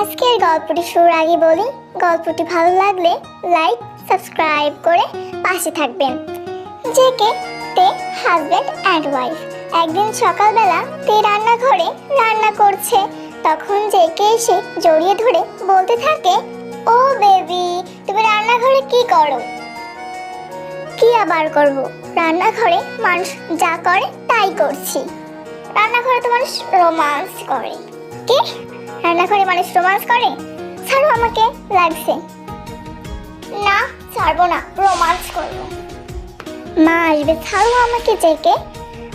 আজকের গল্পটি শুরুর আগে বলি, গল্পটি ভালো লাগলে লাইক সাবস্ক্রাইব করে পাশে থাকবেন। জেকে, তে হাজব্যান্ড অ্যান্ড ওয়াইফ একদিন সকালবেলা তে রান্নাঘরে রান্না করছে। তখন জেকে এসে জড়িয়ে ধরে বলতে থাকে, ও বেবি তুমি রান্নাঘরে কি করো? কি আবার করব? রান্নাঘরে মানুষ যা করে তাই করছি। রান্নাঘরে তো মানুষ রোমান্স করে। কি? রান্নাঘরে মানুষ রোমান্স করে? ছাড়ো আমাকে, লাগছে। না, ছাড়বো না, রোমান্স করব। মা আসবে, ছাড়ো আমাকে জেকে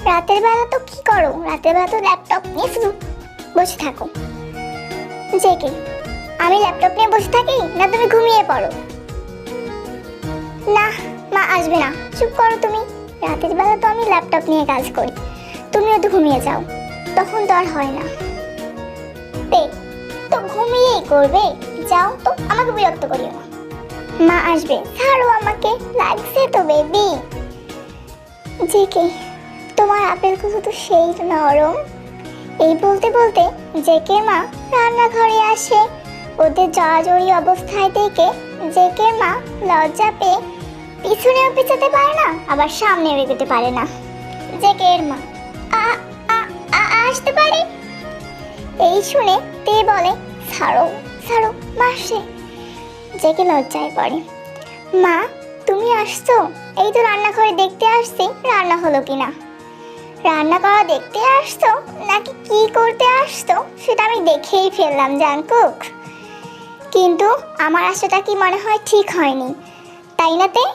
রাতের বেলা তো কি করো? রাতের বেলা তো ল্যাপটপ নিয়ে শুধু বসে থাকো। জেকে আমি ল্যাপটপ নিয়ে বসে থাকি? না তুমি ঘুমিয়ে পড়ো? না, মা আসবে না। চুপ করো তুমি। রাতের বেলা তো আমি ল্যাপটপ নিয়ে কাজ করি। তুমিও তো ঘুমিয়ে যাও। তখন তো আর হয় না। তো ঘুমিয়েই করবে। যাও তো, আমাকে বিরক্ত করিও না। মা আসবে। ছাড়ো আমাকে, লাগছে তো বেবি জেকে তোমার আপেল কুচু তো সেই নরম। এই বলতে বলতে জেকে মা রান্নাঘরে আসে। ওদের জড়াজড়ি অবস্থায় দেখে জেকে মা লজ্জা পেয়ে পিছনেও পেছাতে পারে না, আবার সামনেও এগোতে পারে না। মা, আ আ আ, আসতে পারে? এই শুনে তে বলে ছাড়ো ছাড়ো মাসে জেকে লজ্জায় পড়ে। মা, তুমি আসছো? এই তো রান্নাঘরে দেখতে আসছি, রান্না হলো কিনা? রান্না করা দেখতে আসতো নাকি কি করতে আসতো সেটা আমি দেখেই ফেললাম জানকুক কিন্তু আমার আশাটা কি মনে হয় ঠিক হয়নি। তাই না তে?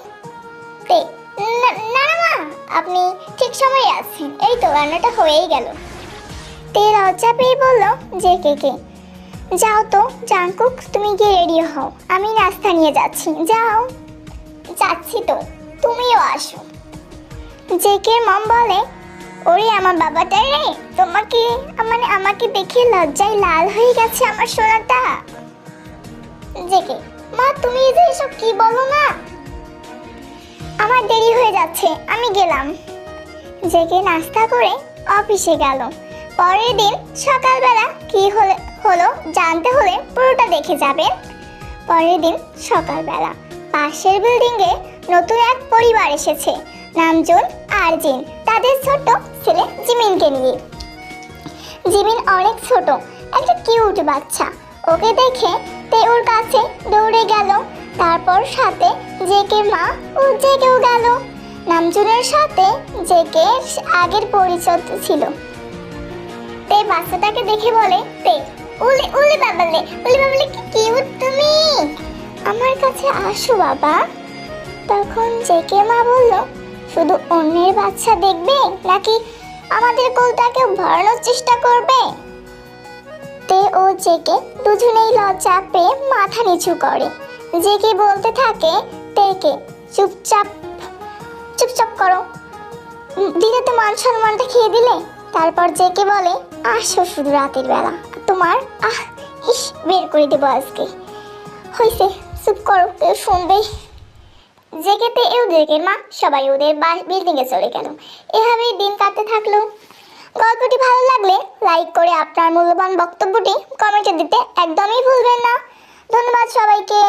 না না মা, আপনি ঠিক সময়ে আছেন এই তো, রান্নাটা হয়েই গেল। তে লজ্জা পেয়ে বলল যে কে কে যাও তো, জাংকুক, তুমি গিয়ে রেডি হও। আমি নাস্তা নিয়ে যাচ্ছি। যাও। যাচ্ছি তো। তুমিও আসো। জেকে মম বলে ওরে আমার বাবাটা রে, তোমাকে মানে আমাকে দেখে লজ্জায় লাল হয়ে গেছে আমার সোনাটা। জেকে মা, তুমি যে এসব কি বলো না? আমার দেরি হয়ে যাচ্ছে, আমি গেলাম। জেগে নাস্তা করে অফিসে গেল। পরের দিন সকালবেলা কি হলে হলো, জানতে হলে পুরোটা দেখে যাবেন। পরের দিন সকালবেলা, পাশের বিল্ডিংয়ে নতুন এক পরিবার এসেছে নামজুন আর জিন। তাদের ছোট ছেলে জিমিনকে নিয়ে। জিমিন অনেক ছোট, একটা কিউট বাচ্চা। ওকে দেখে তে ওর কাছে দৌড়ে গেল, তারপর সাথে জেকে মা ও জেকেও গেল। নামজুনের সাথে জেকে আগের পরিচয় ছিল। তে বাচ্চাটাকে দেখে বলে, তে উলে উলে বাবালে উলে বাবালে, কি কিউট তুমি? আমার কাছে আসো বাবা। তখন জেকে মা বলল, শুধু অন্যের বাচ্চা দেখবে নাকি আমাদের কোলটাকে ভরানোর চেষ্টা করবে? তে ও জেকে দুজনেই লজ্জা পেয়ে মাথা নিচু করে। জেকে বলতে থাকে তেকে চুপচাপ চুপচাপ করো। দিলে তো মান সম্মানটা খেয়ে দিলে? তারপর জেকে বলে, আসো শুধু রাতের বেলা। তোমার? আহ, ইস, বের করে দেবো আজকে। হয়েছে চুপ করো, কেউ শুনবে? জেগেতে এও জেগের মা, সবাই ওদের বিল্ডিংয়ে চলে গেল। এভাবেই দিন কাটতে থাকল। গল্পটি ভালো লাগলে লাইক করে আপনার মূল্যবান বক্তব্যটি কমেন্টে দিতে একদমই ভুলবেন না। ধন্যবাদ সবাইকে।